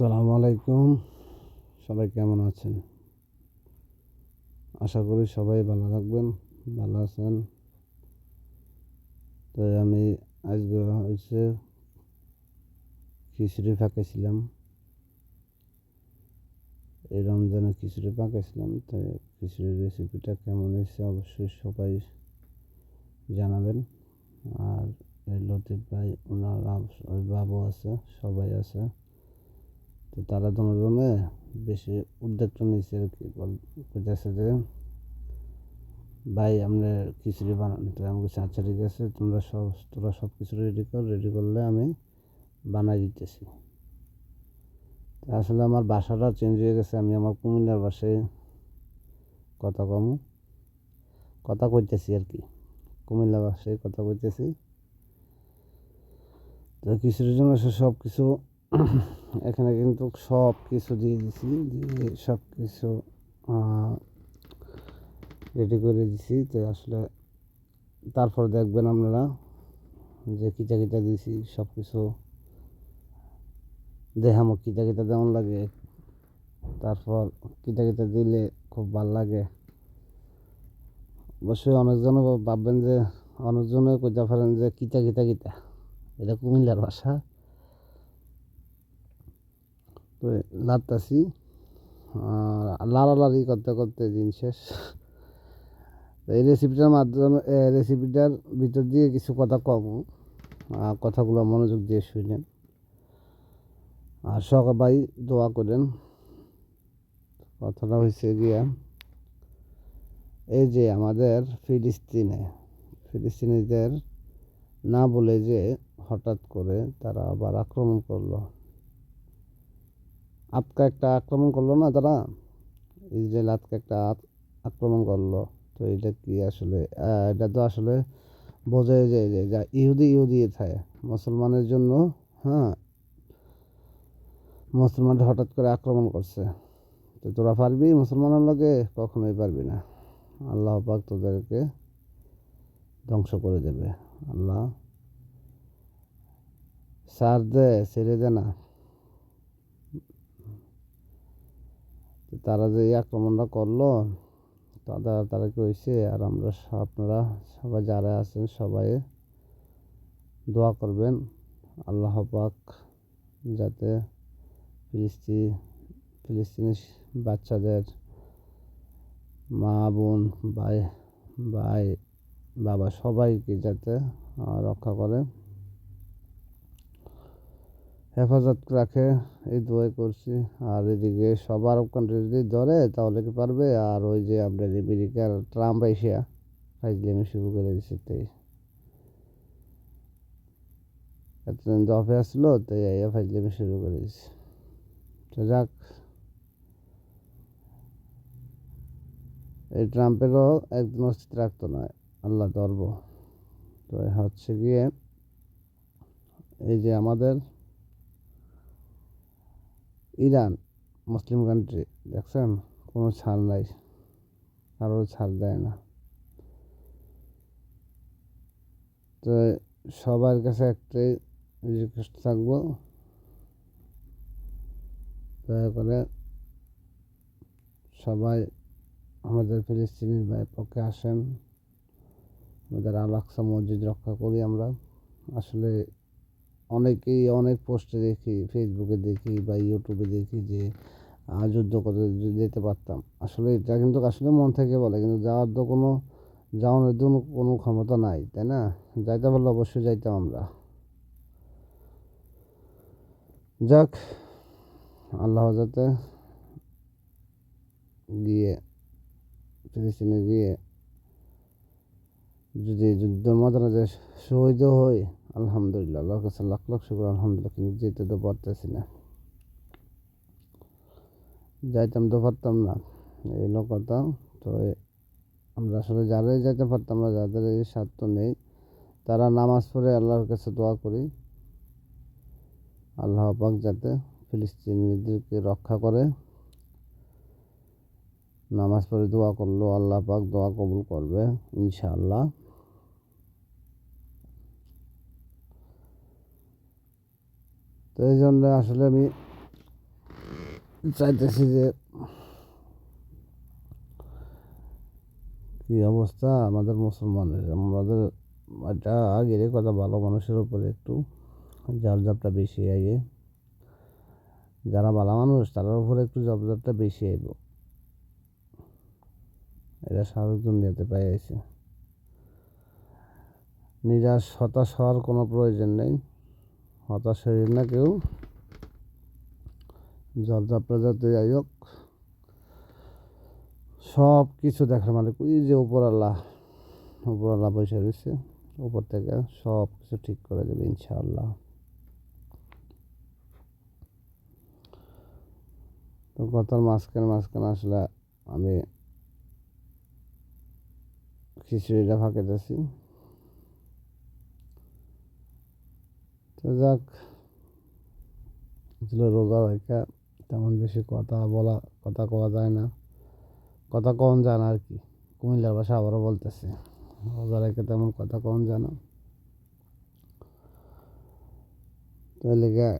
আসসালামু আলাইকুম সবাই কেমন আছেন? আশা করি সবাই ভালো থাকবেন, ভালো আছেন। তো আমি আজকে হচ্ছে খিচুড়ি ফাঁকেছিলাম এই রমজানে খিচুড়ি পাকেছিলাম, তো খিচুড়ির রেসিপিটা কেমন হয়েছে অবশ্যই সবাই জানাবেন। আর লতিফ ভাই ওনার ওই বাবু আছে, সবাই আছে। তো তারা দুজনে বেশি উদ্যোগটা নিয়েছে আর কি বলতেছে যে, ভাই, আমরা খিচুড়ি বানানো তো আমি বলছি আচ্ছা ঠিক আছে তোমরা সব, তোরা সব কিছু রেডি কর রেডি করলে আমি বানাই দিতেছি। আসলে আমার বাসাটা চেঞ্জ হয়ে গেছে, আমি আমার কুমিল্লার বাসায় কথা কম, কথা কইতেছি আর কি। কুমিল্লা বাসায় কথা কইতেছি। তো খিচুড়ির জন্য সে সব কিছু এখানে কিন্তু সব কিছু দিয়ে দিছি, দিয়ে সব কিছু রেডি করে দিছি। তো আসলে তারপর দেখবেন আপনারা যে কিটা কিটা দিছি, সব কিছু দেখামো কিটা কিটা যেমন লাগে। তারপর কিটা কিটা দিলে খুব ভালো লাগে। অবশ্যই অনেকজন ভাববেন যে অনেকজনে কইতে পারেন যে কিটা কিটা কিটা। এটা কুমিল্লার ভাষা। তো লাড়তাছি লাড়ালাড়ি করতে করতে দিন শেষ। এই রেসিপিটার মাধ্যমে রেসিপিটার ভিতর দিয়ে কিছু কথা কম কথাগুলো মনোযোগ দিয়ে শুনেন। আর সবাই দোয়া করেন। কথাটা হয়েছে গিয়া, এই যে আমাদের ফিলিস্তিনে, ফিলিস্তিনিদের না বলে যে হঠাৎ করে তারা আবার আক্রমণ করল। আতকা একটা আক্রমণ করল না তারা? ইসরায়েল আতকা একটা আক্রমণ করল। তো এটা কি আসলে এটা তো আসলে বোঝাই যায় যে যা ইহুদি ইহুদি থাকে, মুসলমানের জন্য হ্যাঁ মুসলমান হঠাৎ করে আক্রমণ করছে। তো তোরা পারবি মুসলমানের লগে? কখনোই পারবি না। আল্লাহ পাক তোদেরকে ধ্বংস করে দেবে। আল্লাহ সার দে, ছেড়ে দে না। তারা যে এই আক্রমণটা করল তারা তারা কি হয়েছে? আর আমরা আপনারা সবাই যারা আছেন সবাই দোয়া করবেন। আল্লাহ পাক যাতে ফিলিস্তিন ফিলিস্তিনি বাচ্চাদের মা, বোন, ভাই ভাই, বাবা সবাইকে যাতে রক্ষা করে। হেফাজত রাখে, এই দোয়াই করছি। আর এদিকে সব আরব কান্ট্রি যদি ধরে, তাহলে কি পারবে? আর ওই যে আপনার আমেরিকার ট্রাম্প এসিয়া ফাইজলামি শুরু করে দিচ্ছে তাই এতদিন দফে আসলো তাই আইয়া ফাইজলামি শুরু করে দিচ্ছে তো যাক, এই ট্রাম্পেরও একদিন অস্তিত্ব রাখতো না, আল্লাহ ধরব। তো হচ্ছে গিয়ে, এই যে আমাদের ইরান, মুসলিম কান্ট্রি দেখছেন? কোনো ছাড় নাই। কারোর ছাড় দেয় না। তো সবার কাছে একটাই রিকোয়েস্ট থাকব। দয়া করে সবাই আমাদের ফিলিস্তিনির পক্ষে আসেন। আমাদের আলাক্সা মসজিদ রক্ষা করি আমরা। আসলে অনেকেই অনেক পোস্টে দেখি ফেসবুকে দেখি বা ইউটিউবে দেখি যে যুদ্ধ করে যেতে পারতাম। আসলে এটা কিন্তু আসলে মন থেকে বলে, কিন্তু যাওয়ার তো কোনো যাওয়ার জন্য কোনো ক্ষমতা নাই, তাই না? যাইতে পারলে অবশ্যই যাইতাম আমরা। যাক, আল্লাহ যাতে গিয়ে, ফিলিস্তিনে গিয়ে যদি যুদ্ধের মাঝে শহীদ হয় আলহামদুলিল্লাহ, আল্লাহর কাছে লাখ লাখ শুক্র, আলহামদুলিল্লাহ, কিন্তু যেতে তো পারতেছি না। যাইতাম তো পারতাম না, এই কথা। তো আমরা আসলে যারাই যাইতে পারতাম না, যাদের এই স্বার্থ নেই, তারা নামাজ পড়ে আল্লাহর কাছে দোয়া করি। আল্লাহ পাক যাতে ফিলিস্তিনিদেরকে রক্ষা করে। নামাজ পড়ে দোয়া করল আল্লাহ পাক দোয়া কবুল করবে, ইনশাআল্লাহ। তো এই জন্য আসলে আমি চাইতেছি যে কি অবস্থা আমাদের মুসলমানের? আমাদের এটা আগের কথা ভালো মানুষের উপরে একটু জবজাবটা বেশি আইয়ে। যারা ভালো মানুষ তার উপরে একটু জবজাবটা বেশি আইব। এটা স্বাভাবিক দুনিয়াতে পাই আছে নিরাশ, হতাশ হওয়ার কোনো প্রয়োজন নেই। হতাশ হয়ে না কেউ। জবজাবটা যাতে যাই হোক, সব কিছু দেখার মানে ওই যে উপরাল্লাহ উপরাল্লাহ বসে রয়েছে, উপর থেকে সব কিছু ঠিক করে দেবে ইনশাআল্লাহ। তো কথার মাঝখানে মাঝখানে আসলে আমি খিচুড়িটা ফাঁকেতেছি তো যাক, আসলে রোজা রেখা তেমন বেশি কথা বলা, কথা কওয়া যায় না। কথা কম যায় না আর কি কুমিল্লার ভাষা আবারও বলতেছে। রোজা রেখে তেমন কথা কম যায় না। তো লেগে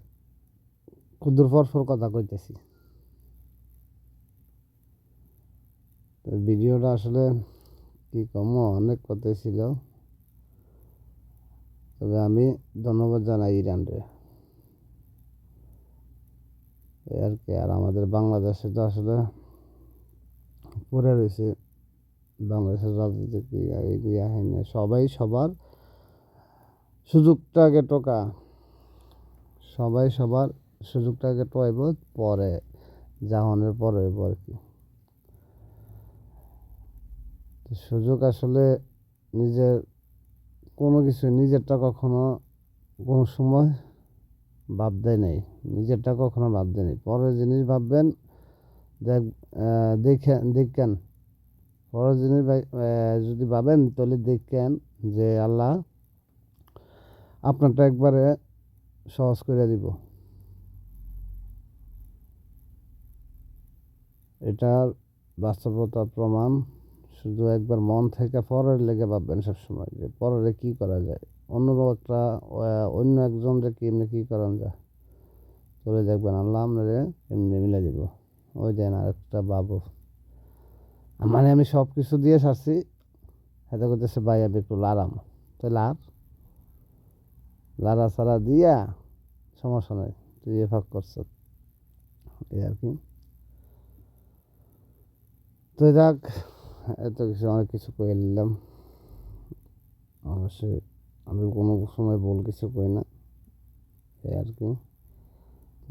ক্ষুদ্র পর কথা কইতেছি। তো ভিডিওটা আসলে কি কম, অনেক কথাই ছিল। তবে আমি ধন্যবাদ জানাই ইরানরে। আর কি, আর আমাদের বাংলাদেশে তো আসলে পড়ে রয়েছে বাংলাদেশের রাজনীতি এগিয়ে হয়নি সবাই সবার সুযোগটাকে টোকা। সবাই সবার সুযোগটাকে টোয়াইব, পরে, জাহানের পরে হইব আর কি। সুযোগ আসলে নিজের কোনো কিছু নিজেরটা কখনো কোনো সময় ভাবতে নেই। নিজেরটা কখনো বাদ দেয় নাই। পরের জিনিস ভাববেন, দেখ দেখে, দেখেন। পরের জিনিস যদি ভাবেন, তাহলে দেখেন যে আল্লাহ আপনারটা একবারে সহজ করে দিব। এটার বাস্তবতার প্রমাণ শুধু একবার মন থেকে পরের লেগে ভাববেন সবসময় যে পরের কি করা যায়। অন্য একটা অন্য একজন যে কি এমনি কী করা যায় চলে দেখবেন, আল্লাহ আপনারে এমনি মিলে দিব। ওই দেন আর একটা বাবু মানে আমি সব কিছু দিয়ে সারছি। হাতে করতেছে, ভাই, আমি একটু লারাম। তো লার। লারা সারা দিয়া সমস্যা নাই, তুই এ ফাঁক করছ। এই আর কি। তো যাক এত কিছু, অনেক কিছু কয়ে নিলাম। অবশ্যই আমি কোনো সময় বল কিছু কই না। এই আর কি।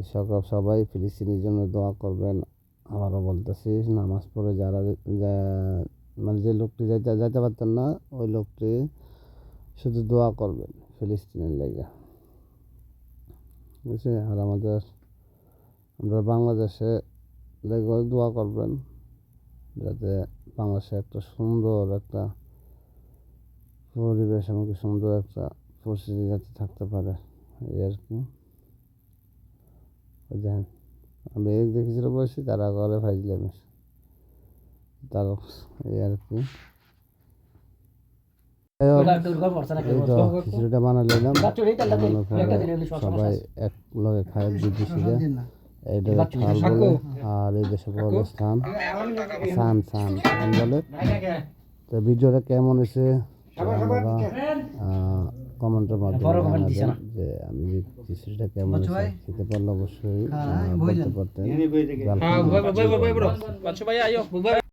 সকাল, সবাই ফিলিস্তিনের জন্য দোয়া করবেন। আবারও বলতেছি, নামাজ পড়ে যারা মানে যে লোকটি যাইতে যাইতে পারতেন না, ওই লোকটি শুধু দোয়া করবেন ফিলিস্তিনের লেগে। বুঝছি আর আমাদের, আমরা বাংলাদেশে দোয়া করবেন। যাতে বাংলাদেশে একটা সুন্দর একটা পরিবেশ এমনকি সুন্দর একটা পরিস্থিতি যাতে থাকতে পারে এই আর কি। দেখেন আমি এক দেখেছিল বসি তারা ঘরে ফাইজলাম তার এই আর কি। খিচুড়িটা বানালে নিলাম বানানোর পরে সবাই এক লগে খায় বুদ্ধি এইটা বলে আর এই দেশে বলে স্থান সান সান সান বলে তো ভিডিওটা কেমন হয়েছে আপনারা কমেন্টের মাধ্যমে জানাবেন যে আমি যে কেমন হয়েছে খেতে পারলে অবশ্যই বলতে পারতেন